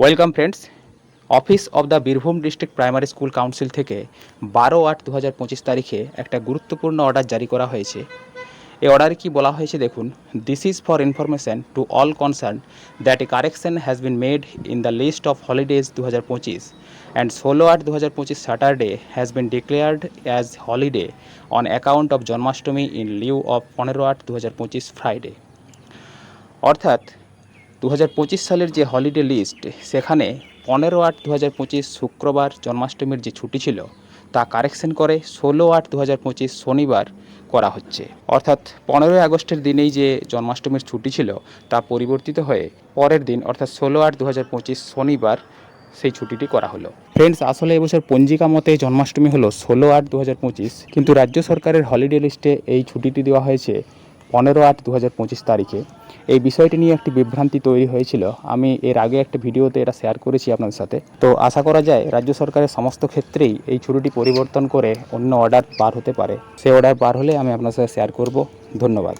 Welcome friends office of the Birbhum district primary school council থেকে বারো আট দু হাজার পঁচিশ তারিখে একটা গুরুত্বপূর্ণ অর্ডার জারি করা হয়েছে। এই অর্ডারে কি বলা হয়েছে দেখুন। This is for information to all concern that a correction has been made in the list of holidays দু হাজার পঁচিশ অ্যান্ড ষোলো আট দু হাজার পঁচিশ Saturday has been declared as holiday on account of Janmashtami in lieu of পনেরো আট দু হাজার পঁচিশ ফ্রাইডে অর্থাৎ দু হাজার পঁচিশ সালের যে হলিডে লিস্ট, সেখানে পনেরো আট দু শুক্রবার জন্মাষ্টমীর যে ছুটি ছিল, তা কারেকশন করে ষোলো আট দু শনিবার করা হচ্ছে। অর্থাৎ পনেরোই আগস্টের দিনেই যে জন্মাষ্টমীর ছুটি ছিল, তা পরিবর্তিত হয়ে পরের দিন, অর্থাৎ ষোলো আট দু শনিবার সেই ছুটিটি করা হলো। ফ্রেন্ডস আসলে এবছর পঞ্জিকা মতে জন্মাষ্টমী হলো ষোলো আট দু কিন্তু রাজ্য সরকারের হলিডে লিস্টে এই ছুটিটি দেওয়া হয়েছে পনেরো আট দু হাজার পঁচিশ তারিখে। এই বিষয়টি নিয়ে একটি বিভ্রান্তি তৈরি হয়েছিল। আমি এর আগে একটা ভিডিওতে এটা শেয়ার করেছি আপনাদের সাথে। তো আশা করা যায়, রাজ্য সরকারের সমস্ত ক্ষেত্রেই এই ছুটিটি পরিবর্তন করে অন্য অর্ডার পার হতে পারে। সেই অর্ডার পার হলে আমি আপনার সাথে শেয়ার করব। ধন্যবাদ।